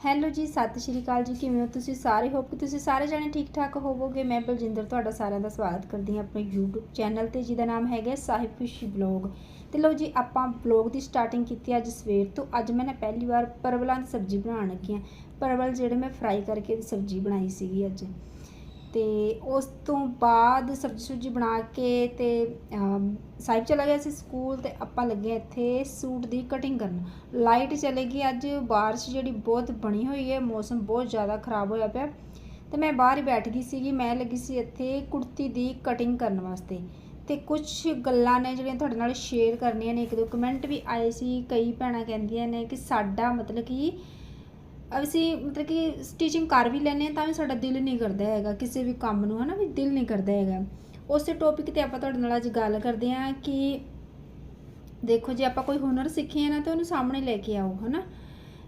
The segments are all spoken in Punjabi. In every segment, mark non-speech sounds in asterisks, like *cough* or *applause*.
ਹੈਲੋ ਜੀ, ਸਤਿ ਸ਼੍ਰੀ ਅਕਾਲ ਜੀ, ਕਿਵੇਂ ਹੋ ਤੁਸੀਂ ਸਾਰੇ? ਹੋਪ ਕਿ ਤੁਸੀਂ ਸਾਰੇ ਜਣੇ ਠੀਕ ਠਾਕ ਹੋਵੋਗੇ। ਮੈਂ ਬਲਜਿੰਦਰ ਤੁਹਾਡਾ ਸਾਰਿਆਂ ਦਾ ਸਵਾਗਤ ਕਰਦੀ ਹਾਂ ਆਪਣੇ YouTube ਚੈਨਲ ਤੇ, ਜਿਹਦਾ ਨਾਮ ਹੈਗਾ ਸਾਹਿਬ ਖੁਸ਼ੀ ਬਲੌਗ ਤੇ ਲਓ ਜੀ, ਆਪਾਂ ਬਲੌਗ ਦੀ ਸਟਾਰਟਿੰਗ ਕੀਤੀ ਅੱਜ ਸਵੇਰ ਤੋਂ। ਅੱਜ ਮੈਂ ਨਾ ਪਹਿਲੀ ਵਾਰ ਪਰਵਲਾਂ ਦੀ ਸਬਜ਼ੀ ਬਣਾਉਣ ਲੱਗੀ ਹਾਂ। ਪਰਵਲ ਜਿਹੜੇ ਮੈਂ ਫਰਾਈ ਕਰਕੇ ਸਬਜ਼ੀ ਬਣਾਈ ਸੀਗੀ ਅੱਜ। ਤੇ ਉਸ ਤੋਂ ਬਾਅਦ ਸਬਜ਼ੀ ਸੁਬਜ਼ੀ ਬਣਾ ਕੇ ਤੇ ਸਾਹਿਬ ਚਲਾ ਗਿਆ ਸੀ ਸਕੂਲ ਤੇ ਆਪਾਂ ਲੱਗੇ ਇੱਥੇ ਸੂਟ ਦੀ ਕਟਿੰਗ ਕਰਨ। ਲਾਈਟ ਚਲੇ ਗਈ ਅੱਜ, ਬਾਰਿਸ਼ ਜਿਹੜੀ ਬਹੁਤ ਬਣੀ ਹੋਈ ਹੈ, ਮੌਸਮ ਬਹੁਤ ਜ਼ਿਆਦਾ ਖਰਾਬ ਹੋਇਆ ਪਿਆ। ਤੇ ਮੈਂ ਬਾਹਰ ਹੀ ਬੈਠ ਗਈ ਸੀਗੀ, ਮੈਂ ਲੱਗੀ ਸੀ ਇੱਥੇ ਕੁੜਤੀ ਦੀ ਕਟਿੰਗ ਕਰਨ ਵਾਸਤੇ। ਤੇ ਕੁਝ ਗੱਲਾਂ ਨੇ ਜਿਹੜੀਆਂ ਤੁਹਾਡੇ ਨਾਲ ਸ਼ੇਅਰ ਕਰਨੀਆਂ ਨੇ, ਇੱਕ ਦੋ ਕਮੈਂਟ ਵੀ ਆਏ ਸੀ, ਕਈ ਭੈਣਾਂ ਕਹਿੰਦੀਆਂ ਨੇ ਕਿ ਸਾਡਾ ਮਤਲਬ ਕਿ ਅਸੀਂ ਮਤਲਬ ਕਿ ਸਟਿਚਿੰਗ ਕਰ ਵੀ ਲੈਂਦੇ ਹਾਂ, ਤਾਂ ਵੀ ਸਾਡਾ ਦਿਲ ਨਹੀਂ ਕਰਦਾ ਹੈਗਾ, ਕਿਸੇ ਵੀ ਕੰਮ ਨੂੰ, ਹਨਾ ਵੀ ਦਿਲ ਨਹੀਂ ਕਰਦਾ ਹੈਗਾ। ਉਸੇ ਟੌਪਿਕ ਤੇ ਆਪਾਂ ਤੁਹਾਡੇ ਨਾਲ ਅੱਜ ਗੱਲ ਕਰਦੇ ਹਾਂ ਕਿ ਦੇਖੋ, ਜੇ ਆਪਾਂ ਕੋਈ ਹੁਨਰ ਸਿੱਖੀਏ ਨਾ, ਤਾਂ ਉਹਨੂੰ ਸਾਹਮਣੇ ਲੈ ਕੇ ਆਓ, ਹਨਾ।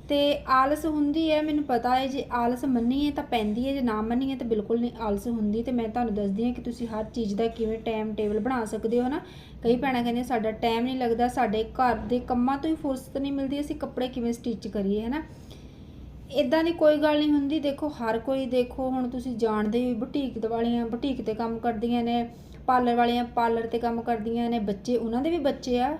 ਤੇ ਆਲਸ ਹੁੰਦੀ ਹੈ, ਮੈਨੂੰ ਪਤਾ ਹੈ, ਜੇ ਆਲਸ ਮੰਨੀਏ ਤਾਂ ਪੈਂਦੀ ਹੈ, ਜੇ ਨਾ ਮੰਨੀਏ ਤਾਂ ਬਿਲਕੁਲ ਨਹੀਂ ਆਲਸ ਹੁੰਦੀ। ਤੇ ਮੈਂ ਤੁਹਾਨੂੰ ਦੱਸਦੀ ਹਾਂ ਕਿ ਤੁਸੀਂ ਹਰ ਚੀਜ਼ ਦਾ ਕਿਵੇਂ ਟਾਈਮ ਟੇਬਲ ਬਣਾ ਸਕਦੇ ਹੋ ਨਾ ਕਈ ਭੈਣਾਂ ਕਹਿੰਦੀਆਂ, ਸਾਡਾ ਟਾਈਮ ਨਹੀਂ ਲੱਗਦਾ, ਸਾਡੇ ਘਰ ਦੇ ਕੰਮਾਂ ਤੋਂ ਹੀ ਫੁਰਸਤ ਨਹੀਂ ਮਿਲਦੀ, ਅਸੀਂ ਕੱਪੜੇ ਕਿਵੇਂ ਸਟਿਚ ਕਰੀਏ, ਹਨਾ। ਇਦਾਂ ਦੀ ਕੋਈ ਗੱਲ ਨਹੀਂ ਹੁੰਦੀ। ਦੇਖੋ, ਹਰ ਕੋਈ ਦੇਖੋ, ਹੁਣ ਤੁਸੀਂ ਜਾਣਦੇ ਹੋ ਬੁਟੀਕ ਵਾਲੀਆਂ, ਬੁਟੀਕ ਤੇ ਕੰਮ ਕਰਦੀਆਂ ਨੇ, ਪਾਰਲਰ ਵਾਲੀਆਂ ਪਾਰਲਰ ਤੇ ਕੰਮ ਕਰਦੀਆਂ ਨੇ, ਬੱਚੇ, ਉਹਨਾਂ ਦੇ ਵੀ ਬੱਚੇ ਆ।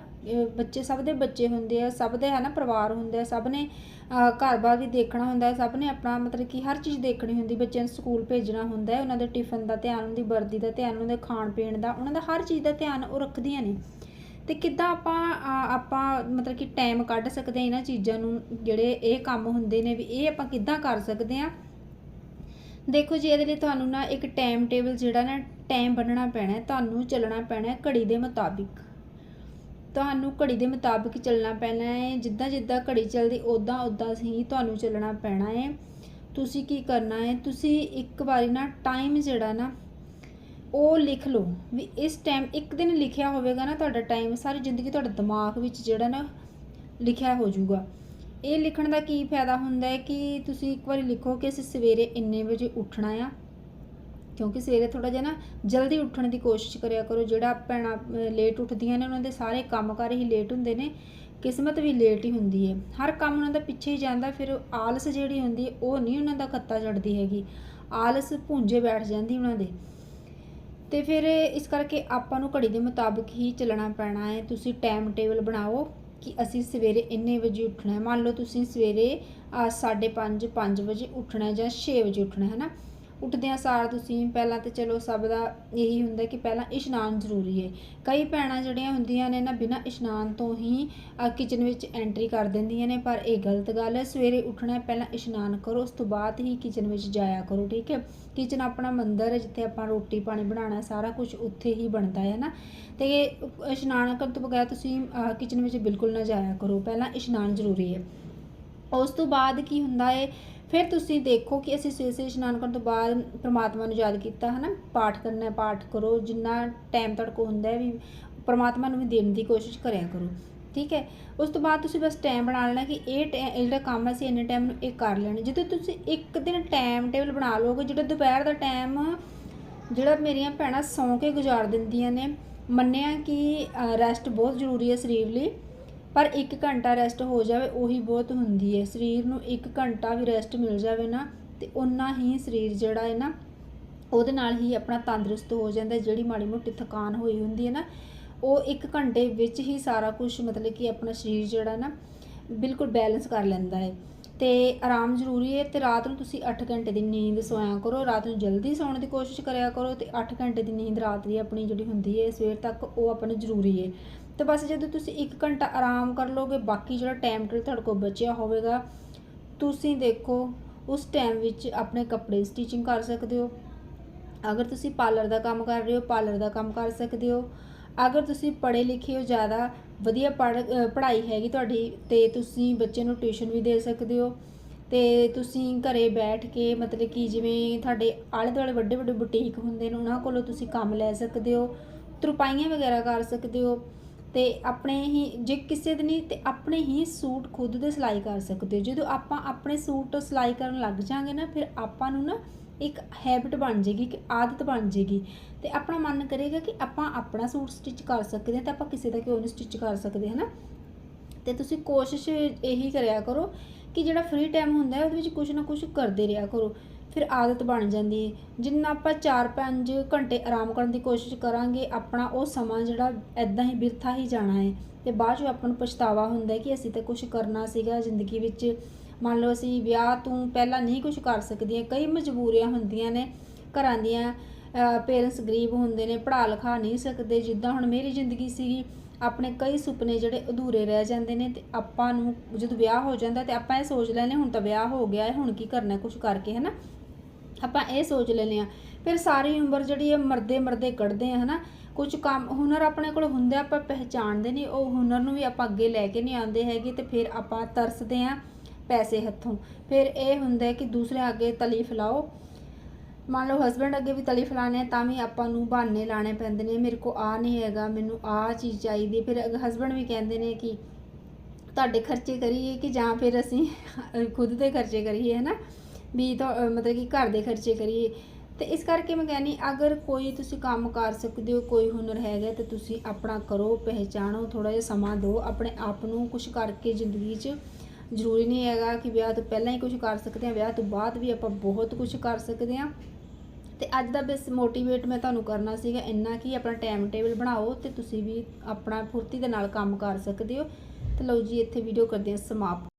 ਬੱਚੇ ਸਭ ਦੇ ਬੱਚੇ ਹੁੰਦੇ ਆ, ਸਭ ਦੇ ਹੈ ਨਾ ਪਰਿਵਾਰ ਹੁੰਦੇ ਆ, ਸਭ ਨੇ ਘਰ-ਬਾਰ ਵੀ ਦੇਖਣਾ ਹੁੰਦਾ ਹੈ, ਸਭ ਨੇ ਆਪਣਾ ਮਤਲਬ ਕਿ ਹਰ ਚੀਜ਼ ਦੇਖਣੀ ਹੁੰਦੀ, ਬੱਚਿਆਂ ਨੂੰ ਸਕੂਲ ਭੇਜਣਾ ਹੁੰਦਾ ਹੈ, ਉਹਨਾਂ ਦੇ ਟਿਫਨ ਦਾ ਧਿਆਨ ਉਹਨਾਂ ਦੀ ਵਰਦੀ ਦਾ ਧਿਆਨ, ਉਹਨਾਂ ਦੇ ਖਾਣ ਪੀਣ ਦਾ, ਉਹਨਾਂ ਦਾ ਹਰ ਚੀਜ਼ ਦਾ ਧਿਆਨ ਉਹ ਰੱਖਦੀਆਂ ਨੇ। ਤੇ ਕਿੱਦਾਂ ਆਪਾਂ ਆਪਾਂ ਮਤਲਬ ਕਿ ਟਾਈਮ ਕੱਢ ਸਕਦੇ ਹਾਂ ਇਹਨਾਂ ਚੀਜ਼ਾਂ ਨੂੰ, ਜਿਹੜੇ ਇਹ ਕੰਮ ਹੁੰਦੇ ਨੇ ਵੀ ਇਹ ਆਪਾਂ ਕਿੱਦਾਂ ਕਰ ਸਕਦੇ ਹਾਂ। ਦੇਖੋ ਜੀ, ਇਹਦੇ ਲਈ ਤੁਹਾਨੂੰ ਨਾ ਇੱਕ ਟਾਈਮ ਟੇਬਲ ਜਿਹੜਾ ਨਾ ਟਾਈਮ ਬੰਨਣਾ ਪੈਣਾ ਹੈ ਤੁਹਾਨੂੰ ਚੱਲਣਾ ਪੈਣਾ ਹੈ ਘੜੀ ਦੇ ਮੁਤਾਬਿਕ। ਤੁਹਾਨੂੰ ਘੜੀ ਦੇ ਮੁਤਾਬਿਕ ਚੱਲਣਾ ਪੈਣਾ ਹੈ, ਜਿੱਦਾਂ ਜਿੱਦਾਂ ਘੜੀ ਚੱਲਦੀ ਉਦਾਂ ਉਦਾਂ ਹੀ ਤੁਹਾਨੂੰ ਚੱਲਣਾ ਪੈਣਾ ਹੈ। ਤੁਸੀਂ ਕੀ ਕਰਨਾ ਹੈ, ਤੁਸੀਂ ਇੱਕ ਵਾਰੀ ਨਾ ਟਾਈਮ ਜਿਹੜਾ ਨਾ ਉਹ ਲਿਖ ਲਓ। ਵੀ ਇਸ ਟਾਈਮ ਇੱਕ ਦਿਨ ਲਿਖਿਆ ਹੋਵੇਗਾ ਨਾ ਤੁਹਾਡਾ ਟਾਈਮ ਸਾਰੀ ਜ਼ਿੰਦਗੀ ਤੁਹਾਡੇ ਦਿਮਾਗ ਵਿੱਚ ਜਿਹੜਾ ਨਾ ਲਿਖਿਆ ਹੋ ਜਾਊਗਾ। ਇਹ ਲਿਖਣ ਦਾ ਕੀ ਫਾਇਦਾ ਹੁੰਦਾ ਹੈ ਕਿ ਤੁਸੀਂ ਇੱਕ ਵਾਰੀ ਲਿਖੋ ਕਿ ਅਸੀਂ ਸਵੇਰੇ ਇੰਨੇ ਵਜੇ ਉੱਠਣਾ ਆ? ਕਿਉਂਕਿ ਸਵੇਰੇ ਥੋੜਾ ਜਿਹਾ ਨਾ ਜਲਦੀ ਉੱਠਣ ਦੀ ਕੋਸ਼ਿਸ਼ ਕਰਿਆ ਕਰੋ। ਜਿਹੜਾ ਭੈਣਾਂ ਲੇਟ ਉੱਠਦੀਆਂ ਨੇ, ਉਹਨਾਂ ਦੇ ਸਾਰੇ ਕੰਮਕਾਰ ਹੀ ਲੇਟ ਹੁੰਦੇ ਨੇ। ਕਿਸਮਤ ਵੀ ਲੇਟ ਹੀ ਹੁੰਦੀ ਹੈ। ਹਰ ਕੰਮ ਉਹਨਾਂ ਦਾ ਪਿੱਛੇ ਹੀ ਜਾਂਦਾ, ਫਿਰ ਆਲਸ ਜਿਹੜੀ ਹੁੰਦੀ ਹੈ, ਉਹ ਨਹੀਂ ਉਹਨਾਂ ਦਾ ਖੱਤਾ ਚੜਦੀ ਹੈਗੀ। ਆਲਸ ਭੁੰਜੇ ਬੈਠ ਜਾਂਦੀ ਉਹਨਾਂ ਦੇ। ਤੇ ਫਿਰ ਇਸ ਕਰਕੇ ਆਪਾਂ ਨੂੰ ਘੜੀ ਦੇ ਮੁਤਾਬਕ ਹੀ ਚੱਲਣਾ ਪੈਣਾ ਹੈ। ਤੁਸੀਂ ਟਾਈਮ ਟੇਬਲ ਬਣਾਓ ਕਿ ਅਸੀਂ ਸਵੇਰੇ ਇੰਨੇ ਵਜੇ ਉੱਠਣਾ ਹੈ। ਮੰਨ ਲਓ ਤੁਸੀਂ ਸਵੇਰੇ 5:30 5 ਵਜੇ ਉੱਠਣਾ ਹੈ ਜਾਂ 6 ਵਜੇ ਉੱਠਣਾ ਹੈ ਨਾ? ਉੱਠਦਿਆਂ ਸਾਰ ਤੁਸੀਂ, ਪਹਿਲਾਂ ਤੇ ਚਲੋ ਸਭ ਦਾ ਇਹੀ ਹੁੰਦਾ ਕਿ ਪਹਿਲਾਂ ਇਸ਼ਨਾਨ ਜ਼ਰੂਰੀ ਹੈ। ਕਈ ਭੈਣਾਂ ਜਿਹੜੀਆਂ ਹੁੰਦੀਆਂ ਨੇ ਨਾ, ਬਿਨਾਂ ਇਸ਼ਨਾਨ ਤੋਂ ਹੀ ਕਿਚਨ ਵਿੱਚ ਐਂਟਰੀ ਕਰ ਦਿੰਦੀਆਂ ਨੇ, ਪਰ ਇਹ ਗਲਤ ਗੱਲ ਹੈ। ਸਵੇਰੇ ਉੱਠਣਾ ਪਹਿਲਾਂ ਇਸ਼ਨਾਨ ਕਰੋ, ਉਸ ਤੋਂ ਬਾਅਦ ਹੀ ਕਿਚਨ ਵਿੱਚ ਜਾਇਆ ਕਰੋ, ਠੀਕ ਹੈ? ਕਿਚਨ ਆਪਣਾ ਮੰਦਰ ਹੈ, ਜਿੱਥੇ ਆਪਾਂ ਰੋਟੀ ਪਾਣੀ ਬਣਾਉਣਾ ਸਾਰਾ ਕੁਝ ਉੱਥੇ ਹੀ ਬਣਦਾ ਹੈ ਨਾ? ਤੇ ਇਸ਼ਨਾਨ ਕਰਨ ਤੋਂ ਬਗੈਰ ਤੁਸੀਂ ਕਿਚਨ ਵਿੱਚ ਬਿਲਕੁਲ ਨਾ ਜਾਇਆ ਕਰੋ, ਪਹਿਲਾਂ ਇਸ਼ਨਾਨ ਜ਼ਰੂਰੀ ਹੈ। ਉਸ ਤੋਂ ਬਾਅਦ ਕੀ ਹੁੰਦਾ ਹੈ ਫਿਰ ਤੁਸੀਂ ਦੇਖੋ ਕਿ ਅਸੀਂ ਸਵੇਰੇ ਸਵੇਰੇ ਇਸ਼ਨਾਨ ਕਰਨ ਤੋਂ ਬਾਅਦ ਪ੍ਰਮਾਤਮਾ ਨੂੰ ਯਾਦ ਕੀਤਾ ਹੈ ਨਾ ਪਾਠ ਕਰਨਾ ਪਾਠ ਕਰੋ, ਜਿੰਨਾ ਟਾਈਮ ਤੁਹਾਡੇ ਕੋਲ ਹੁੰਦਾ ਵੀ ਪ੍ਰਮਾਤਮਾ ਨੂੰ ਵੀ ਦੇਣ ਦੀ ਕੋਸ਼ਿਸ਼ ਕਰਿਆ ਕਰੋ, ਠੀਕ ਹੈ? ਉਸ ਤੋਂ ਬਾਅਦ ਤੁਸੀਂ ਬਸ ਟਾਈਮ ਬਣਾ ਲੈਣਾ ਕਿ ਇਹ ਟੈ- ਇਹ ਜਿਹੜਾ ਕੰਮ ਹੈ, ਅਸੀਂ ਇੰਨੇ ਟਾਈਮ ਨੂੰ ਇਹ ਕਰ ਲੈਣਾ। ਜਦੋਂ ਤੁਸੀਂ ਇੱਕ ਦਿਨ ਟਾਈਮ ਟੇਬਲ ਬਣਾ ਲਓਗੇ, ਜਿਹੜਾ ਦੁਪਹਿਰ ਦਾ ਟਾਈਮ ਜਿਹੜਾ ਮੇਰੀਆਂ ਭੈਣਾਂ ਸੌਂ ਕੇ ਗੁਜ਼ਾਰ ਦਿੰਦੀਆਂ ਨੇ, ਮੰਨਿਆ ਕਿ ਰੈਸਟ ਬਹੁਤ ਜ਼ਰੂਰੀ ਹੈ ਸਰੀਰ ਲਈ। ਪਰ 1 ਘੰਟਾ ਰੈਸਟ ਹੋ ਜਾਵੇ, ਉਹੀ ਬਹੁਤ ਹੁੰਦੀ ਹੈ। ਸਰੀਰ ਨੂੰ 1 ਘੰਟਾ ਵੀ ਰੈਸਟ ਮਿਲ ਜਾਵੇ ਨਾ, ਤੇ ਉਨਾ ਹੀ ਸਰੀਰ ਜਿਹੜਾ ਹੈ ਨਾ, ਉਹਦੇ ਨਾਲ ਹੀ ਆਪਣਾ ਤੰਦਰੁਸਤ ਹੋ ਜਾਂਦਾ ਜਿਹੜੀ ਮਾੜੀ ਮੋਟੀ ਥਕਾਨ ਹੋਈ ਹੁੰਦੀ ਹੈ ਨਾ, ਉਹ 1 ਘੰਟੇ ਵਿੱਚ ਹੀ ਸਾਰਾ ਕੁਝ ਮਤਲਬ ਕਿ ਆਪਣਾ ਸਰੀਰ ਜਿਹੜਾ ਨਾ ਬਿਲਕੁਲ ਬੈਲੈਂਸ ਕਰ ਲੈਂਦਾ ਹੈ। ਤੇ ਆਰਾਮ ਜ਼ਰੂਰੀ ਹੈ ਤੇ ਰਾਤ ਨੂੰ ਤੁਸੀਂ 8 ਘੰਟੇ ਦੀ ਨੀਂਦ ਸੋਇਆ ਕਰੋ, ਰਾਤ ਨੂੰ ਜਲਦੀ ਸੌਣ ਦੀ ਕੋਸ਼ਿਸ਼ ਕਰਿਆ ਕਰੋ ਤੇ 8 ਘੰਟੇ ਦੀ ਨੀਂਦ ਰਾਤ ਦੀ ਆਪਣੀ ਜਿਹੜੀ ਹੁੰਦੀ ਹੈ, ਸਵੇਰ ਤੱਕ ਉਹ ਆਪਾਂ ਜ਼ਰੂਰੀ ਹੈ। ਤੇ ਬਸ ਜਦੋਂ ਤੁਸੀਂ 1 ਘੰਟਾ ਆਰਾਮ ਕਰ ਲੋਗੇ ਬਾਕੀ ਜਿਹੜਾ ਟਾਈਮ ਟੇਬਲ ਤੁਹਾਡੇ ਕੋਲ ਬਚਿਆ ਹੋਵੇਗਾ, ਤੁਸੀਂ ਦੇਖੋ ਉਸ ਟਾਈਮ ਵਿੱਚ ਆਪਣੇ ਕੱਪੜੇ ਸਟਿਚਿੰਗ ਕਰ ਸਕਦੇ ਹੋ। ਅਗਰ ਤੁਸੀਂ ਪਾਰਲਰ ਦਾ ਕੰਮ ਕਰ ਰਹੇ ਹੋ ਪਾਰਲਰ ਦਾ ਕੰਮ ਕਰ ਸਕਦੇ ਹੋ। ਅਗਰ ਤੁਸੀਂ ਪੜ੍ਹੇ ਲਿਖੇ ਹੋ ਜ਼ਿਆਦਾ ਵਧੀਆ ਪੜ੍ਹ ਪੜ੍ਹਾਈ ਹੈਗੀ ਤੁਹਾਡੀ ਤੇ ਤੁਸੀਂ ਬੱਚੇ ਨੂੰ ਟਿਊਸ਼ਨ ਵੀ ਦੇ ਸਕਦੇ ਹੋ ਤੇ ਤੁਸੀਂ ਘਰੇ ਬੈਠ ਕੇ ਮਤਲਬ ਕਿ ਜਿਵੇਂ ਤੁਹਾਡੇ ਆਲੇ ਦੁਆਲੇ ਵੱਡੇ ਵੱਡੇ ਬੁਟੀਕ ਹੁੰਦੇ ਨੇ, ਉਹਨਾਂ ਕੋਲੋਂ ਤੁਸੀਂ ਕੰਮ ਲੈ ਸਕਦੇ ਹੋ, ਤਰਪਾਈਆਂ ਵਗੈਰਾ ਕਰ ਸਕਦੇ ਹੋ ਤੇ ਆਪਣੇ ਹੀ, ਜੇ ਕਿਸੇ ਦੇ ਨਹੀਂ ਤੇ ਆਪਣੇ ਹੀ ਸੂਟ ਖੁਦ ਦੇ ਸਿਲਾਈ ਕਰ ਸਕਦੇ ਹੋ। ਜਦੋਂ ਆਪਾਂ ਆਪਣੇ ਸੂਟ ਸਿਲਾਈ ਕਰਨ ਲੱਗ ਜਾਾਂਗੇ ਨਾ, ਫਿਰ ਆਪਾਂ ਨੂੰ ਨਾ ਇੱਕ ਹੈਬਿਟ ਬਣ ਜੇਗੀ ਕਿ ਆਦਤ ਬਣ ਜੇਗੀ ਤੇ ਆਪਣਾ ਮਨ ਕਰੇਗਾ ਕਿ ਆਪਾਂ ਆਪਣਾ ਸੂਟ ਸਟਿਚ ਕਰ ਸਕਦੇ ਹਾਂ ਤਾਂ ਆਪਾਂ ਕਿਸੇ ਦਾ ਕਿਉਂ ਨਹੀਂ ਸਟਿਚ ਕਰ ਸਕਦੇ, ਹਨਾ? ਤੇ ਤੁਸੀਂ ਕੋਸ਼ਿਸ਼ ਇਹੀ ਕਰਿਆ ਕਰੋ ਕਿ ਜਿਹੜਾ ਫ੍ਰੀ ਟਾਈਮ ਹੁੰਦਾ ਹੈ, ਉਹਦੇ ਵਿੱਚ ਕੁਝ ਨਾ ਕੁਝ ਕਰਦੇ ਰਿਹਾ ਕਰੋ। ਫਿਰ ਆਦਤ ਬਣ ਜਾਂਦੀ ਹੈ। ਜਿੰਨਾ ਆਪਾਂ 4-5 ਘੰਟੇ ਆਰਾਮ ਕਰਨ ਦੀ ਕੋਸ਼ਿਸ਼ ਕਰਾਂਗੇ, ਆਪਣਾ ਉਹ ਸਮਾਂ ਜਿਹੜਾ ਐਦਾਂ ਹੀ ਬਿਰਥਾ ਹੀ ਜਾਣਾ ਹੈ। ਤੇ ਬਾਅਦ 'ਚੋਂ ਆਪਾਂ ਨੂੰ ਪਛਤਾਵਾ ਹੁੰਦਾ ਕਿ ਅਸੀਂ ਤਾਂ ਕੁਝ ਕਰਨਾ ਸੀਗਾ ਜ਼ਿੰਦਗੀ ਵਿੱਚ। ਮੰਨ ਲਓ ਅਸੀਂ ਵਿਆਹ ਤੋਂ ਪਹਿਲਾਂ ਨਹੀਂ ਕੁਝ ਕਰ ਸਕਦੀਆਂ, ਕਈ ਮਜਬੂਰੀਆਂ ਹੁੰਦੀਆਂ ਨੇ ਘਰਾਂ ਦੀਆਂ ਪੇਰੈਂਟਸ ਗਰੀਬ ਹੁੰਦੇ ਨੇ, ਪੜ੍ਹਾ ਲਿਖਾ ਨਹੀਂ ਸਕਦੇ, ਜਿੱਦਾਂ ਹੁਣ ਮੇਰੀ ਜ਼ਿੰਦਗੀ ਸੀਗੀ, ਆਪਣੇ ਕਈ ਸੁਪਨੇ ਜਿਹੜੇ ਅਧੂਰੇ ਰਹਿ ਜਾਂਦੇ ਨੇ ਤੇ ਆਪਾਂ ਨੂੰ ਜਦੋਂ ਵਿਆਹ ਹੋ ਜਾਂਦਾ ਤੇ ਆਪਾਂ ਇਹ ਸੋਚ ਲੈਨੇ ਹੁਣ ਤਾਂ ਵਿਆਹ ਹੋ ਗਿਆ ਹੈ, ਹੁਣ ਕੀ ਕਰਨਾ ਕੁਝ ਕਰਕੇ, ਹਨਾ? ਆਪਾਂ ਇਹ ਸੋਚ ਲੈਨੇ ਆ ਫਿਰ ਸਾਰੀ ਉਮਰ ਜਿਹੜੀ ਹੈ ਮਰਦੇ ਮਰਦੇ ਕੱਢਦੇ ਆ, ਹਨਾ? ਕੁਝ ਕੰਮ, ਹੁਨਰ ਆਪਣੇ ਕੋਲ ਹੁੰਦਾ ਆਪਾਂ ਪਹਿਚਾਣਦੇ ਨਹੀਂ, ਉਹ ਹੁਨਰ ਨੂੰ ਵੀ ਆਪਾਂ ਅੱਗੇ ਲੈ ਕੇ ਨਹੀਂ ਆਉਂਦੇ ਹੈਗੇ ਤੇ ਫਿਰ ਆਪਾਂ ਤਰਸਦੇ ਆ ਪੈਸੇ ਹੱਥੋਂ। ਫਿਰ ਇਹ ਹੁੰਦਾ ਕਿ ਦੂਸਰੇ ਅੱਗੇ ਤਲੀ ਫਲਾਓ। ਮੰਨ ਲਓ ਹਸਬੰਡ ਅੱਗੇ ਵੀ ਤਲੀ ਫਲਾਣੇ ਆ, ਤਾਂ ਵੀ ਆਪਾਂ ਨੂੰ ਬਹਾਨੇ ਲਾਣੇ ਪੈਂਦੇ ਨੇ, ਮੇਰੇ ਕੋ ਆ ਨਹੀਂ ਹੈਗਾ, ਮੈਨੂੰ ਆ ਚੀਜ਼ ਚਾਹੀਦੀ ਫਿਰ ਹਸਬੰਡ ਵੀ ਕਹਿੰਦੇ ਨੇ ਕਿ ਤੁਹਾਡੇ ਖਰਚੇ ਕਰੀਏ ਕਿ ਜਾਂ ਫਿਰ ਅਸੀਂ *laughs* ਖੁਦ ਦੇ ਖਰਚੇ ਕਰੀਏ? ਹੈ ਨਾ ਵੀ ਤਾਂ ਮਤਲਬ ਕਿ ਘਰ ਦੇ ਖਰਚੇ ਕਰੀਏ। ਤੇ ਇਸ ਕਰਕੇ ਮੈਂ ਕਹਿੰਨੀ ਅਗਰ ਕੋਈ ਤੁਸੀਂ ਕੰਮ ਕਰ ਸਕਦੇ ਹੋ, ਕੋਈ ਹੁਨਰ ਹੈਗਾ, ਤੇ ਤੁਸੀਂ ਆਪਣਾ ਕਰੋ, ਪਹਿਚਾਣੋ ਥੋੜਾ ਜਿਹਾ ਸਮਾਂ ਦਿਓ, ਆਪਣੇ ਆਪ ਨੂੰ ਕੁਝ ਕਰਕੇ ਜ਼ਿੰਦਗੀ 'ਚ ਜ਼ਰੂਰੀ ਨਹੀਂ ਹੈਗਾ ਕਿ ਵਿਆਹ ਤੋਂ ਪਹਿਲਾਂ ਹੀ ਕੁਝ ਕਰ ਸਕਦੇ ਹਾਂ, ਵਿਆਹ ਤੋਂ ਬਾਅਦ ਵੀ ਆਪਾਂ ਬਹੁਤ ਕੁਝ ਕਰ ਸਕਦੇ ਹਾਂ। ਤੇ ਅੱਜ ਦਾ ਬਸ ਮੋਟੀਵੇਟ ਮੈਂ ਤੁਹਾਨੂੰ ਕਰਨਾ ਸੀਗਾ ਇੰਨਾ ਕਿ ਆਪਣਾ ਟਾਈਮ ਟੇਬਲ ਬਣਾਓ ਤੇ ਤੁਸੀਂ ਵੀ ਆਪਣਾ ਫੁਰਤੀ ਦੇ ਨਾਲ ਕੰਮ ਕਰ ਸਕਦੇ ਹੋ। ਤੇ ਲਓ ਜੀ, ਇੱਥੇ ਵੀਡੀਓ ਕਰਦੇ ਹਾਂ ਸਮਾਪਤ।